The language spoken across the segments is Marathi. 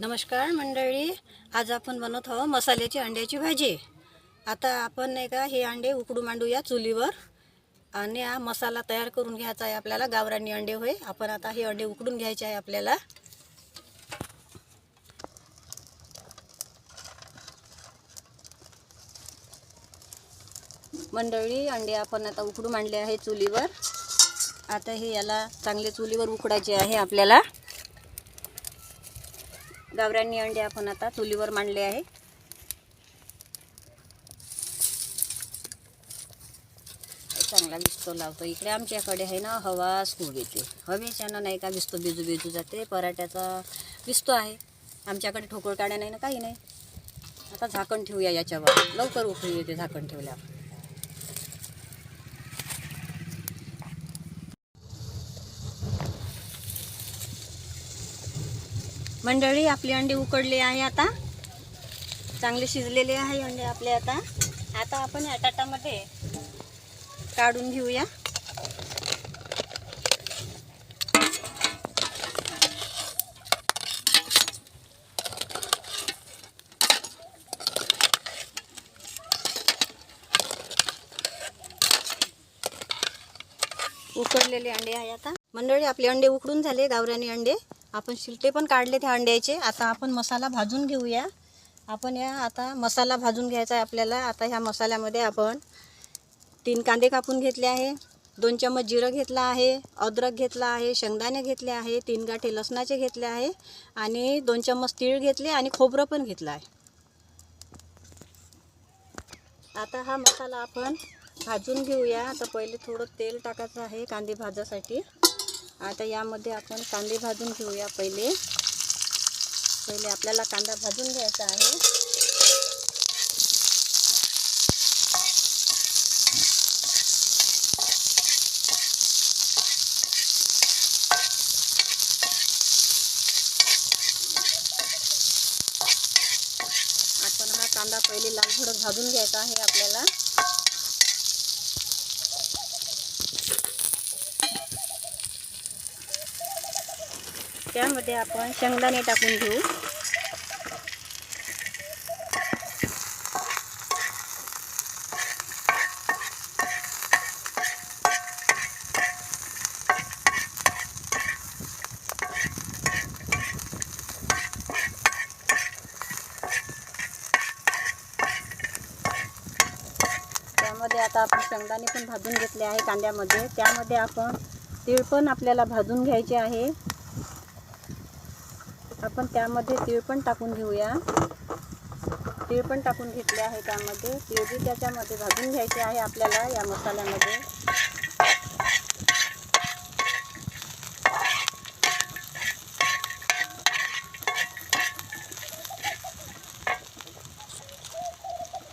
नमस्कार मंडळी. आज आपण बनवत आहोत मसाल्याची अंड्याची भाजी. आता आपण नाही का हे अंडे उकडू मांडूया चुलीवर. आणि हा मसाला तयार करून घ्यायचा आहे आपल्याला. गावरानी अंडे होय. आपण आता हे अंडे उकडून घ्यायचे आहे आपल्याला. मंडळी अंडे आपण आता उकडून मांडले आहे चुलीवर. आता हे याला चांगले चुलीवर उकडायचे आहे आपल्याला. गावऱ्यांनी अंडे आपण आता चुलीवर मांडले आहे. चांगला विस्तो लावतो. इकडे आमच्याकडे आहे ना हवा खूप येते. हवेच्यानं नाही का विस्तो बिजू बिजू जाते. पराठ्याचा विस्तो आहे. आमच्याकडे ठोकळ काड्या नाही ना काही नाही. आता झाकण ठेवूया याच्यावर. लवकर उकळी येते झाकण ठेवल्यावर. मंडळी आपली अंडे उकडले आहे आता. चांगले शिजलेले आहे अंडे आपले आता. आता आपण या ताटामध्ये काढून घेऊया. उकडलेले अंडे आहे आता. मंडळी आपले अंडे उकडून झाले गावरानी अंडे. आपण शिलटे पण काढले त्या अंड्याचे. आता आपण मसाला भाजून घेऊया. आपण या आता मसाला भाजून घ्यायचा आहे आपल्याला. आता ह्या मसाल्यामध्ये आपण तीन कांदे कापून घेतले आहे. दोन चम्मच जिरं घेतलं आहे. अद्रक घेतला आहे. शेंगदाणे घेतले आहे. तीन गाठे लसणाचे घेतले आहे. आणि दोन चम्मच तीळ घेतले आणि खोबरं पण घेतलं आहे. आता हा मसाला आपण भाजून घेऊया. आता पहिले थोडं तेल टाकायचं आहे कांदे भाजासाठी. आता यामध्ये आपण कांदे भाजून घेऊया पहिले. पहिले आपल्याला कांदा भाजून घ्यायचा आहे. आपण हा कांदा पहिले लाल भडक भाजून घ्यायचा आहे आपल्याला. त्यामध्ये आपण शेंगदाणे टाकून घेऊ. त्यामध्ये आता आपण शेंगदाणे पण भाजून घेतले आहे कांद्यामध्ये. त्यामध्ये आपण तीळ पण आपल्याला भाजून घ्यायचे आहे. आपण त्यामध्ये तीळ पण टाकून घेऊया. तीळ पण टाकून घेतले आहे त्यामध्ये. तीळ बी त्याच्यामध्ये भाजून घ्यायचे आहे आपल्याला या मसाल्यामध्ये.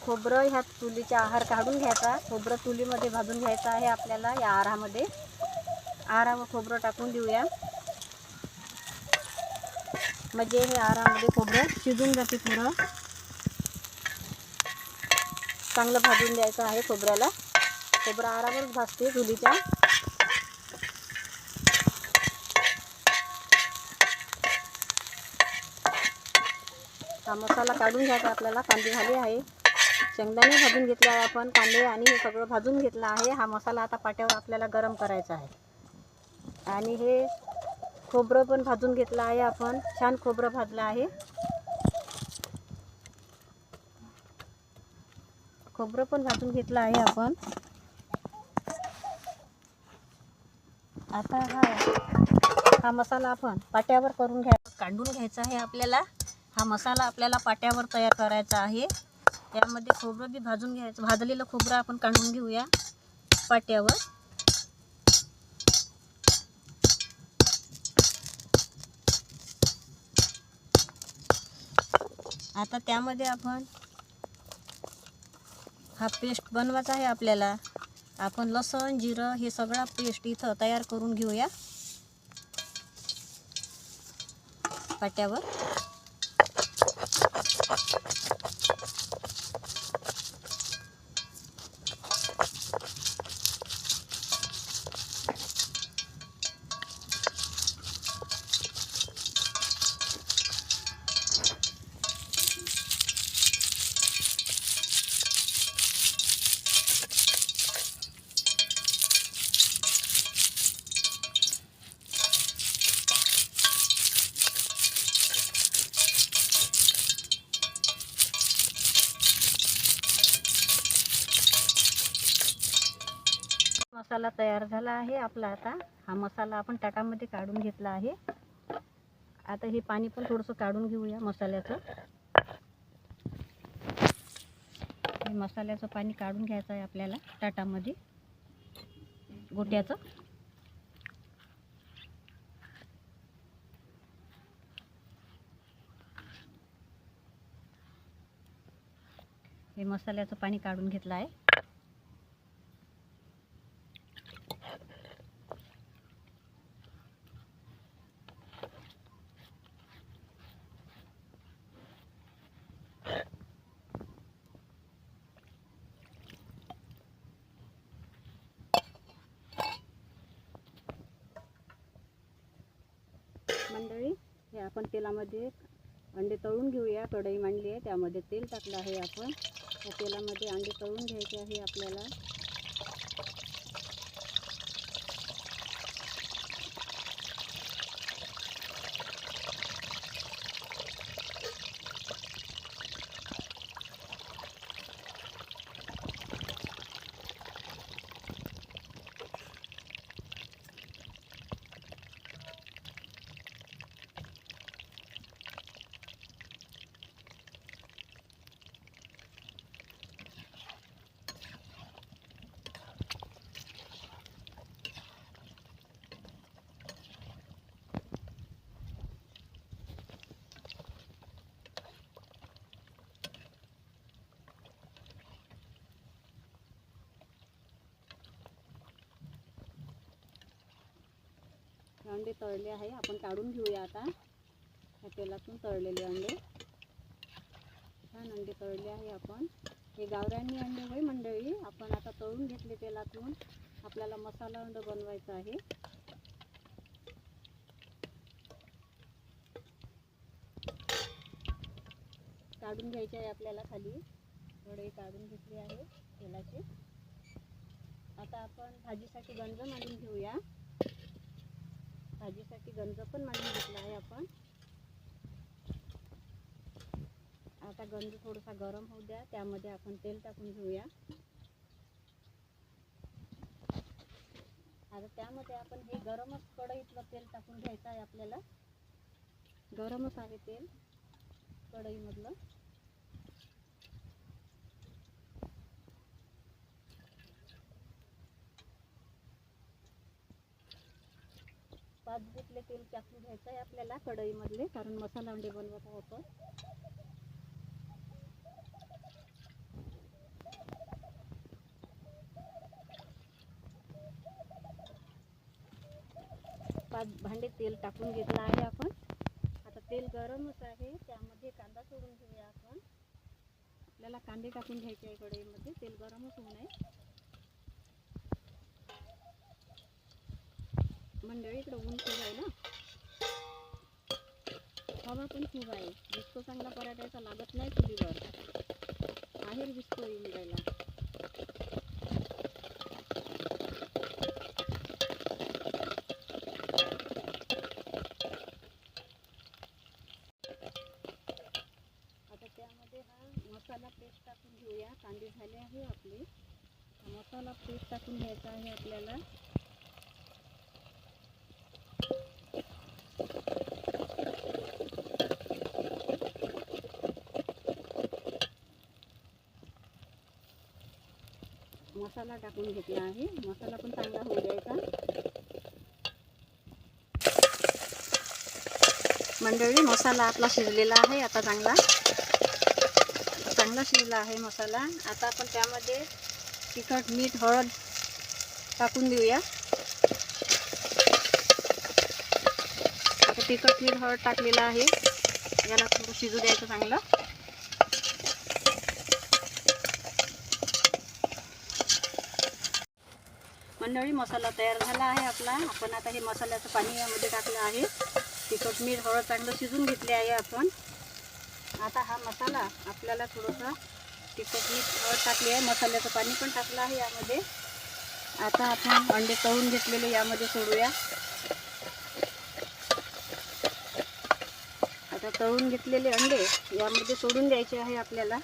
खोबरं ह्या चुलीचा आहार काढून घ्यायचा. खोबरं चुलीमध्ये भाजून घ्यायचं आहे आपल्याला या आहारामध्ये. आहारा व खोबरं टाकून देऊया. म्हणजे हे आरामध्ये खोबरं शिजून जाते थोडं. चांगलं भाजून द्यायचं आहे खोबऱ्याला. खोबरं आरामच भाजते धुलीच्या हा मसाला काढून घ्यायचा आपल्याला कांदे झाले आहे. शेंगदाणे भाजून घेतले आहे आपण कांदे आणि हे सगळं भाजून घेतलं आहे. हा मसाला आता पाट्यावर आपल्याला गरम करायचा आहे. आणि हे खोबरं पण भाजून घेतलं आहे आपण. छान खोबरं भाजलं आहे. खोबरं पण भाजून घेतलं आहे आपण. आता हा हा मसाला आपण पाट्यावर करून घ्या काढून घ्यायचा आहे आपल्याला. हा मसाला आपल्याला पाट्यावर तयार करायचा आहे. त्यामध्ये खोबरं बी भाजून घ्यायचं भाजलेलं खोबरं आपण काढून घेऊया पाट्यावर. आता त्यामध्ये आपण हा पेस्ट बनवायचा आहे आपल्याला. आपण लसण जिरं हे सगळा पेस्ट इथं तयार करून घेऊया. पाट्यावर. मसाला तयार झाला आहे आपला आता. हा मसाला आपण ताटामध्ये काढून घेतला आहे. आता हे पाणी पण थोडंसं काढून घेऊया मसाल्याचं. हे मसाल्याचं पाणी काढून घ्यायचं आहे आपल्याला ताटामध्ये. गोट्याचं. हे मसाल्याचं पाणी काढून घेतलं आहे मंडळी हे आपण तेलामध्ये अंडे तळून घेऊया. कढई मांडली आहे त्यामध्ये तेल टाकलं आहे आपण. त्या तेलामध्ये अंडे तळून घ्यायचे आहे आपल्याला. अंडे तळले आहे. आपण काढून घेऊया आता. ह्या तेलातून तळलेले अंडे. छान अंडे तळले आहे आपण. हे गावरानी अंडे होय मंडळी. आपण आता तळून घेतले तेलातून. आपल्याला मसाला अंड बनवायचा आहे. काढून घ्यायचे आहे आपल्याला खाली. थोडे काढून घेतली आहे तेलाचे. आता आपण भाजीसाठी गंज मांडून घेऊया. भाजीसाठी गंज पण मांडून घेतला आहे आपण. आता गंज थोडासा गरम होऊ द्या त्यामध्ये आपण तेल टाकून घेऊया. आता त्यामध्ये आपण हे गरमच कढईतलं तेल टाकून घ्यायचं आहे आपल्याला. गरमच आहे तेल कढईमधलं. पाच गुटले तेल टाकून घ्यायचं आहे आपल्याला कढईमधले कारण मसाला अंडे बनवत आहोत पाच भांडे तेल टाकून घेतलं आहे आपण. आता तेल गरमच आहे त्यामध्ये कांदा सोडून घेऊया आपण. आपल्याला कांदे टाकून घ्यायचे आहे कढईमध्ये तेल गरमच होऊ नये. मंडळी इकडं ऊन खूप आहे ना? हवा पण खूप आहे. विस्को चांगला पराठ्याचा लागत नाही चुलीवर. आहेर विस्को येईल मिळायला आता त्यामध्ये हा मसाला पेस्ट टाकून घेऊया. कांदे झाले आहे आपले. मसाला पेस्ट टाकून घ्यायचा आहे आपल्याला. मसाला टाकून घेतला आहे. मसाला पण चांगला होऊ द्यायचा मंडळी मसाला आपला शिजलेला आहे आता चांगला. चांगला शिजला आहे मसाला. आता आपण त्यामध्ये तिखट मीठ हळद टाकून देऊया. आता तिखट मीठ हळद टाकलेलं आहे. याला थोडं शिजू द्यायचं चांगलं. मंडळी मसाला तयार झाला आहे आपला. आपण आता हे मसाल्याचं पाणी यामध्ये टाकलं आहे. तिखट मीठ हळद चांगलं शिजून घेतले आहे आपण. आता हा मसाला आपल्याला थोडंसं तिखट मीठ हळद टाकली आहे. मसाल्याचं पाणी पण टाकलं आहे यामध्ये. आता आपण अंडे तळून घेतलेले यामध्ये सोडूया. आता तळून घेतलेले अंडे यामध्ये सोडून द्यायचे आहे आपल्याला.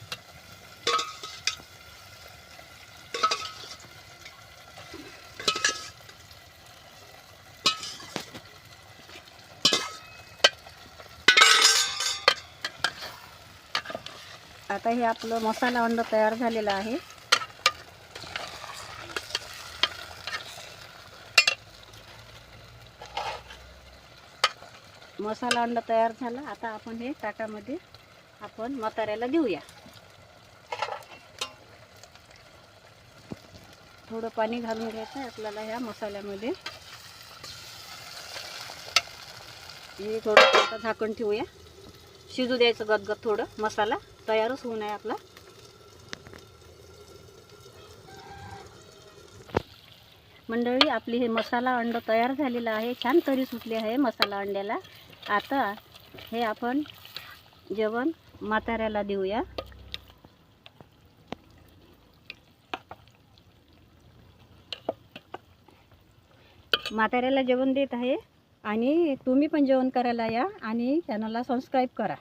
आता हे आपलं मसाला अंड तयार झालेलं आहे. मसाला अंड तयार झाला. आता आपण हे ताटामध्ये आपण म्हाताऱ्याला देऊया. थोडं पाणी घालून घ्यायचं आहे आपल्याला ह्या मसाल्यामध्ये. हे थोडं झाकण ठेवूया. शिजू द्यायचं गदगद थोडं मसाला. तयारच होऊन आहे आपला. मंडळी आपली हे मसाला अंड तयार झालेलं आहे. छान तरी सुटली आहे मसाला अंड्याला. आता हे आपण जेवण म्हाताऱ्याला देऊया. म्हाताऱ्याला जेवण देत आहे आणि तुम्ही पण जेवण करायला या आणि चॅनलला सबस्क्राईब करा.